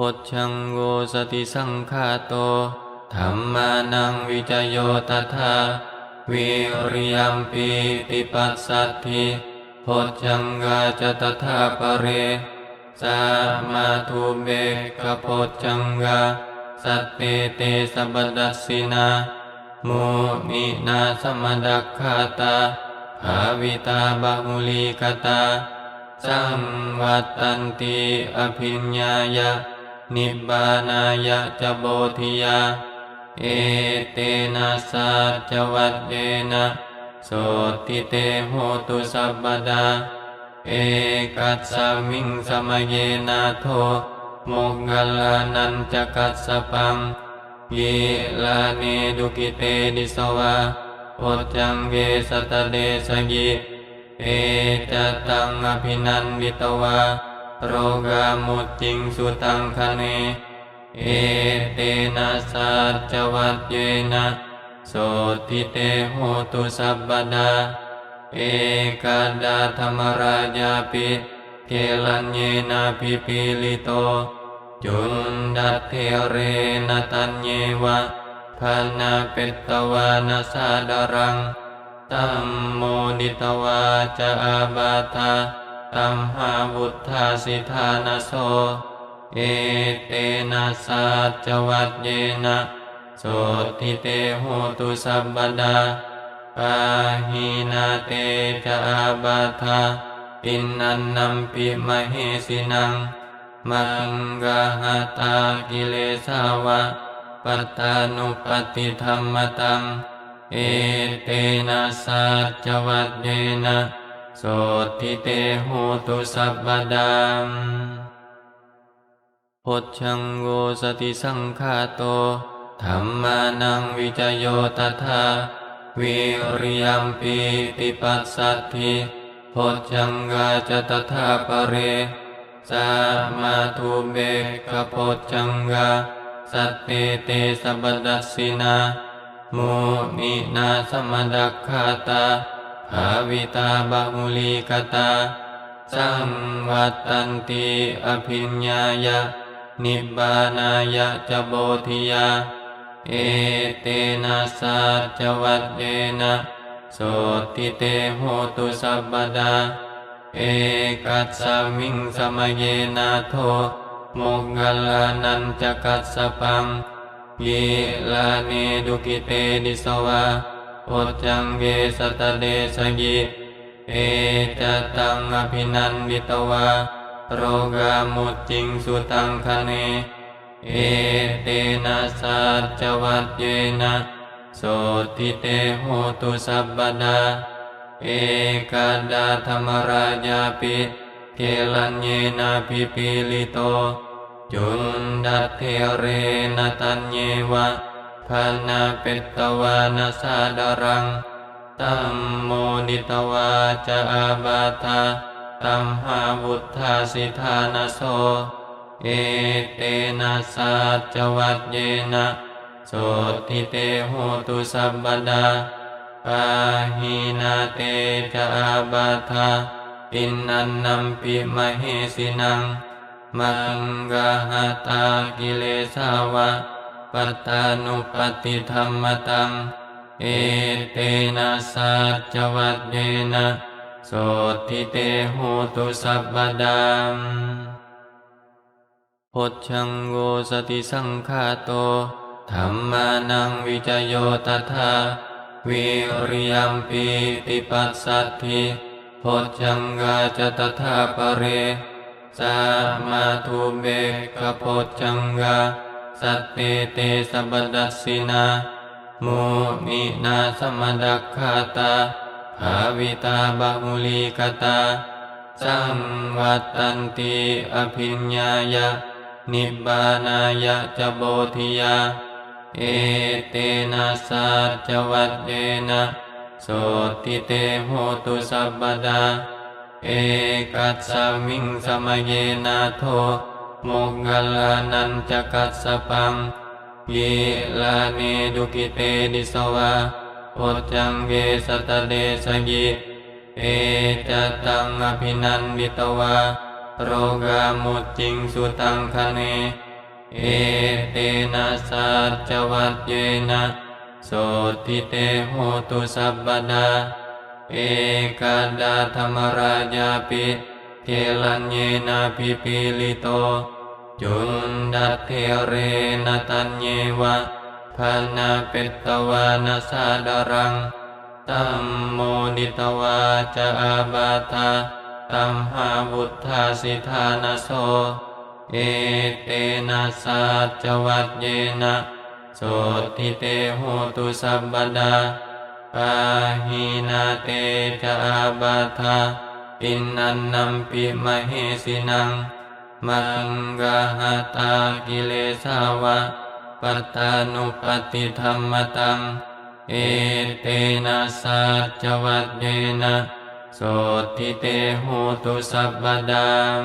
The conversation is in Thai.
พจชังโวสติสังฆาโตธรรมานังวิจโยตถาวิริยมปีติปัสสัทธิพจชังกาจตถาปะเรสามาทุเบกพจชังกาสัตเตเตสัพดัสสินามุนินาสมดักขาตาภาวิตาบาหุลีกตาสังวัตตันติอภิญญายะ นิบบานายะจะโบธิยา เอเตนะสัจวัตเยนะโสติเตโหตุสัพพดา เอกัสสมิงสมเยนะโทมกขลานันจะกัสสปังเยลาเนดุกิเตดิสวะโพจังเกสตะเดสกิเอจตังอภินันวิตวา โรกามุจจิงสุตังคเน เอเตนะสัจวัตเยนะโสติเตโหตุสัพพดา เอกาดาธรรมราญาปิเกลัญเยนะพิปิลิโต จุนดัตเทเรนตัญเยวะพานาเปตตวานาสาดารังตัมโมนิตวาจะอาบาทา ตัมหาวุธาสิธานโส เอเตนะสัจวัตเยนะโสติเตโหตุสัพพดาปาหินาเตจะอาบาทาปินนันนัมปิมเหสินัง มังกาหาตากิเลสาวะปัตตานุปฏิธรรมตัง เอเตนะสัจวัตเยนะ โสติเตโหตุสัพพดามพจชังโวสติสังฆาโตธรรมานังวิจโยตถาวิริยมปีติปัสสัทธิพจชังกาจตถาปะเรสามาทุเบกพจชังกาสัตเตเตสัพดัสสินามุนินาสมดักขาตา ภาวิตาบาหุลีกตาสังวัตตันติอภิญญายะ นิบานายะจะโบธิยา เอเตนะสัจวัตเยนะโสติเตโหตุสัพพดา เอกัสสมิงสมเยนะโทโมกขลานันจะกัสสปังเยลาเนดุกิเตดิสวะ โพจังเกสตเดสกิเอจตังอภินันวิตวาโรกามุจจิงสุตังคเน เอเตนะสัจวัตเยนะโสติเตโหตุสัพพดา เอกาดาธรรมราญาปิเกลัญเยนะพิปิลิโต จุนดัตเทเรนตัญเยวะ พานาเปตตวานาสาดารังตัมโมนิตวาจะอาบาทาตัมหาวุธาสิธานาโส เอเตนะสัจวัตเยนะโสติเตโหตุสัพพดาปาหินาเตจะอาบาทาปินนันนัมปิมเหสินัง มังกาหาตากิเลสาวะ ปัตตานุปฏิธรรมตัง เอเตนะสัจวัตเยนะโสติเตโหตุสัพพดามพจชังโวสติสังฆาโตธรรมานังวิจโยตถาวิริยมปีติปัสสัทธิพจชังกาจตถาปะเร สามาทุเบกพจชังกา สัตเตเตสัพดัสสินามุนินาสมดักขาตาภาวิตาบาหุลีกตาสังวัตตันติอภิญญายะ นิบานายะจะโบธิยา เอเตนะสัจวัตเยนะโสติเตโหตุสัพพดา เอกัสสมิงสมเยนะโท มกขลานันจะกัสสปังเยลาเนดุกิเตดิสวะโพจังเกสตเดสกิเอจตังอภินันวิตวาโรกามุจิงสุตังคเน เอเตนะสัจวัตเยนะโสติเตโหตุสัพพดา เอกาดาธรรมราญาปิ เทลัญเยนะพิปิลิโต จุนดัตเทเรนตัญเยวะพานาเปตตวานาสาดารัง ตัมโมนิตวาจะอาบาตาตัมหาบุทธาสิทานาโส เอเตนะสัจวัตเยนะโสติเตโหตุสัพพดาปาหินาเตจะอาบาทา ปินนันนัมปิมเหสินังมังกาหาตากิเลสาวะปัตตานุปฏิธรรมตัง เอเตนะสัจวัตเยนะโสติเตหูตุสัพพดัง